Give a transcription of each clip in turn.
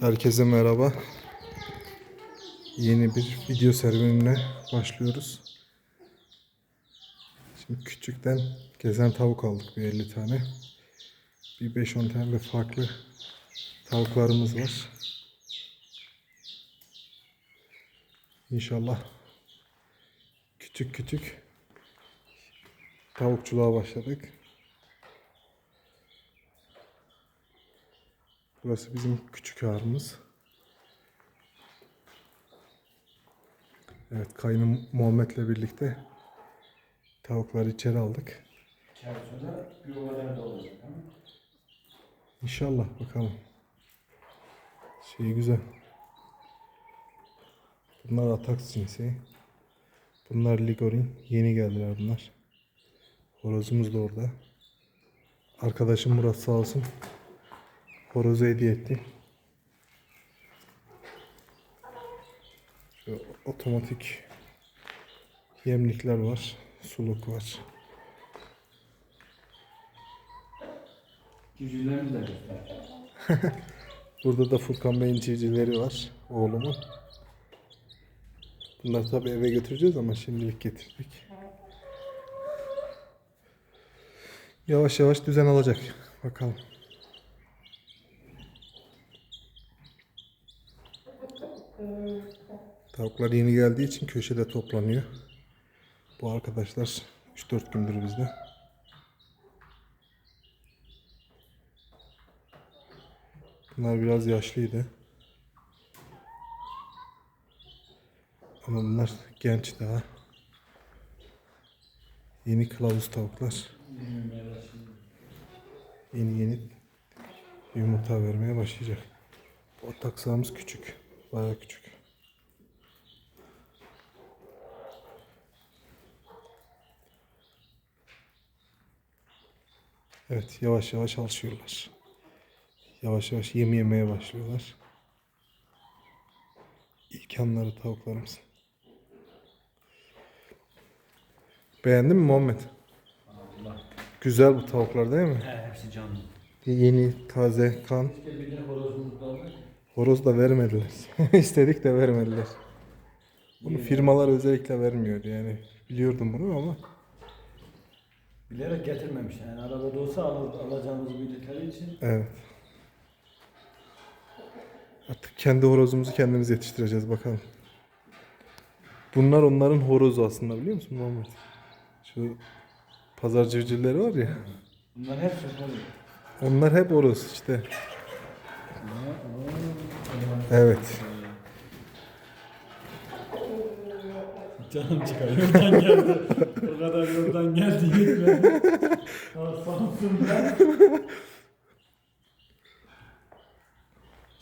Herkese merhaba. Yeni bir video serüvenine başlıyoruz. Şimdi küçükten gezen tavuk aldık bir 50 tane. Bir 5-10 tane de farklı tavuklarımız var. İnşallah küçük küçük tavukçuluğa başladık. Burası bizim küçük ağrımız. Evet, kaynım Muhammed'le birlikte tavukları içeri aldık. Çarşıda yuvalar da olacak. tamam mı? İnşallah bakalım. Şey güzel. Bunlar Atax cinsi. Bunlar Ligorin. Yeni geldiler bunlar. Horozumuz da orada. Arkadaşım Murat sağ olsun. Horozu hediye etti. Şu otomatik yemlikler var. Suluk var. Cücülerimizi de göster. Burada da Furkan Bey'in civcivleri var. Oğlumun. Bunları tabii eve götüreceğiz ama şimdilik getirdik. Yavaş yavaş düzen alacak. Bakalım. Tavuklar yeni geldiği için köşede toplanıyor. Bu arkadaşlar 3-4 gündür bizde. Bunlar biraz yaşlıydı. Ama bunlar genç daha. Yeni kılavuz tavuklar. Yeni yeni yumurta vermeye başlayacak. Bu taksağımız küçük. Bayağı küçük. Evet yavaş yavaş alışıyorlar. Yavaş yavaş yem yemeye başlıyorlar. İlk anları tavuklarımız. Beğendin mi Muhammed? Allah. Güzel bu tavuklar değil mi? He, hepsi canlı. Yeni, taze kan. Horoz da vermediler. İstedik de vermediler. Bunu firmalar özellikle vermiyor yani. Biliyordum bunu ama Bilerek getirmemiş. Yani arabada olsa al, alacağımızı bildikleri için. evet. Artık kendi horozumuzu kendimiz yetiştireceğiz bakalım. Bunlar onların horozu aslında biliyor musun Muhammed? Şu pazar civcivleri var ya. Bunlar hepsi horoz. Onlar hep horoz işte. Evet. Canım çıkar. Yoldan geldi. o kadar yoldan geldi Samsun'dan.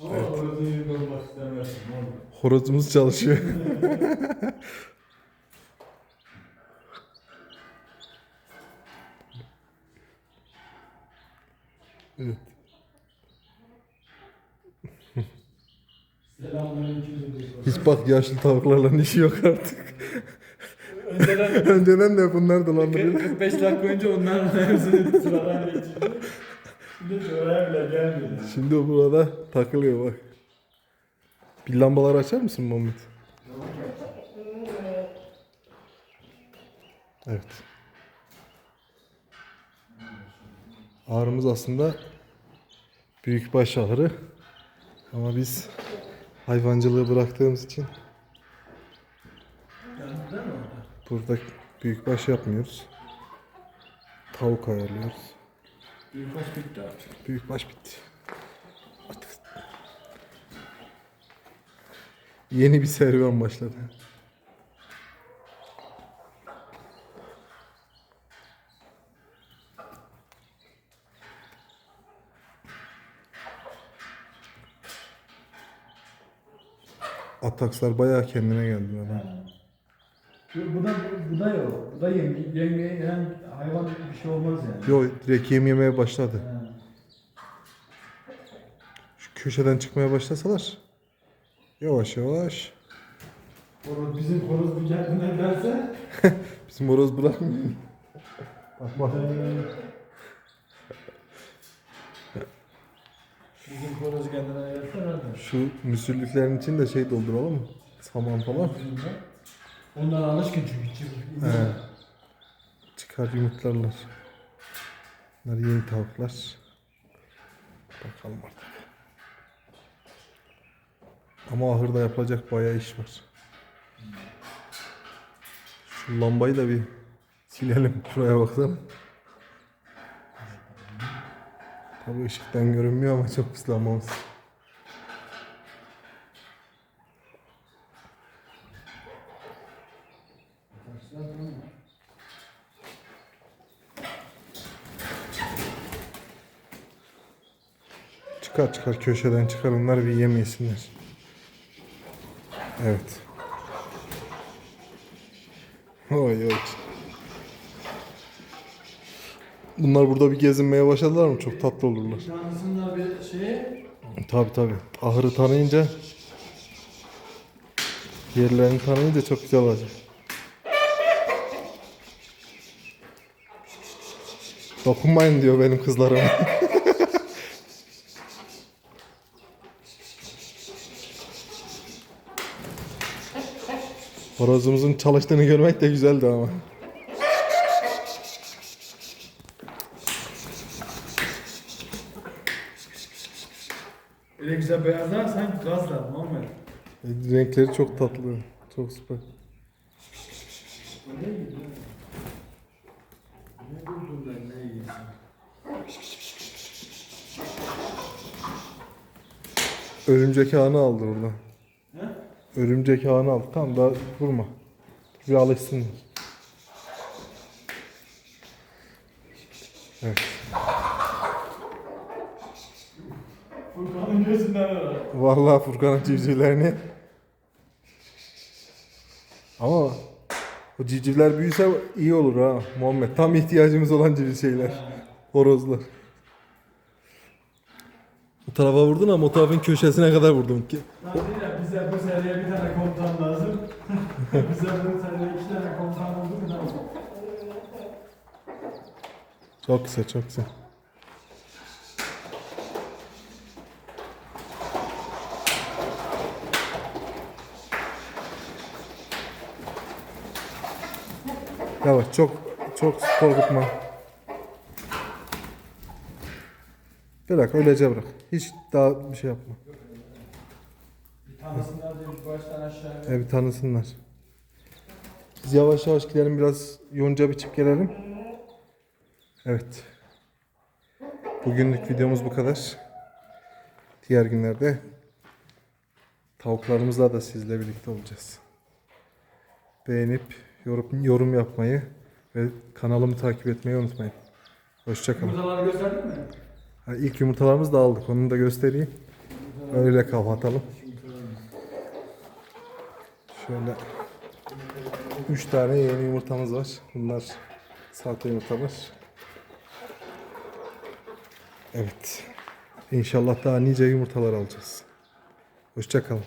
Ama olmak istemezsin. oğlum. Horozumuz çalışıyor. evet. Selamünaleyküm. Hiç bak yaşlı tavuklarla işi yok artık. Önceden Önceden de bunlar dolandırıyor. 45 dakika önce hepsini sıradan geçirdi. Şimdi hiç oraya bile gelmedi. Şimdi o burada takılıyor bak. Bir lambaları açar mısın Muhammed? Evet. Ağrımız aslında büyük baş ağrı. Ama biz hayvancılığı bıraktığımız için mi orada? Burada büyük baş yapmıyoruz. Tavuk ayarlıyoruz. Büyük hoş bitti artık. Büyük baş bitti. Artık yeni bir serüven başladı. Atakslar bayağı kendine geldiler. ha. Bu, da bu da yok. Bu da yenge, yenge hem hayvan bir şey olmaz yani. Yo direkt yem yemeye başladı. Şu köşeden çıkmaya başlasalar yavaş yavaş Horoz, bizim horoz bir kendine derse bizim horoz bırakmıyor. bak bak. eee, Bizim horoz kendine ayarlar herhalde. Şu müsürlüklerin için de şey dolduralım mı? Saman falan. Onlar alışkın çünkü. çift-. Çıkar yumurtlarlar. Bunlar yeni tavuklar. Bakalım artık. Ama ahırda yapılacak bayağı iş var. Şu lambayı da bir silelim. Şuraya baksana. Tabii ışıktan görünmüyor ama çok Çıkar çıkar köşeden çıkar onlar bir yemeyesinler. Evet. Oy oy. Bunlar burada bir gezinmeye başladılar mı? Çok tatlı olurlar. Tanrısınlar bir şeye. Tabi tabi. Ahırı tanıyınca yerlerini tanıyınca çok güzel olacak. Dokunmayın diyor benim kızlarıma. Horozumuzun çalıştığını görmek de güzeldi ama. Öyle güzel beyazlar sanki gazlar Muhammed. Renkleri çok tatlı. Çok süper. Örümcek ağını aldı orada. He? Örümcek ağını aldı. Tamam daha vurma. Bir alışsın. Evet. Furkan'ın gözünden ara. Vallahi Furkan'ın civcivlerini. Ama o civcivler büyüse iyi olur ha Muhammed. Tam ihtiyacımız olan civciv şeyler. Horozlar. Bu tarafa vurdun ama o tarafın köşesine kadar vurdum ki. Lan değil ya, bize bu seriye bir tane komutan lazım. bize bu seriye iki tane komutan mu tamam. Çok güzel, çok güzel. Yavaş, çok çok korkutma. Bırak, öylece bırak. Hiç daha bir şey yapma. Bir tanesini diye baştan aşağıya. E, bir tanısınlar. Biz yavaş yavaş gidelim biraz yonca biçip gelelim. Evet. Bugünlük videomuz bu kadar. Diğer günlerde tavuklarımızla da sizle birlikte olacağız. Beğenip yorum, yorum yapmayı ve kanalımı takip etmeyi unutmayın. Hoşçakalın. Yumurtaları gösterdin mi? Ha, İlk yumurtalarımızı da aldık. Onu da göstereyim. Öyle kapatalım. Şöyle 3 tane yeni yumurtamız var. Bunlar sahte yumurtalar. Evet. İnşallah daha nice yumurtalar alacağız. Hoşçakalın.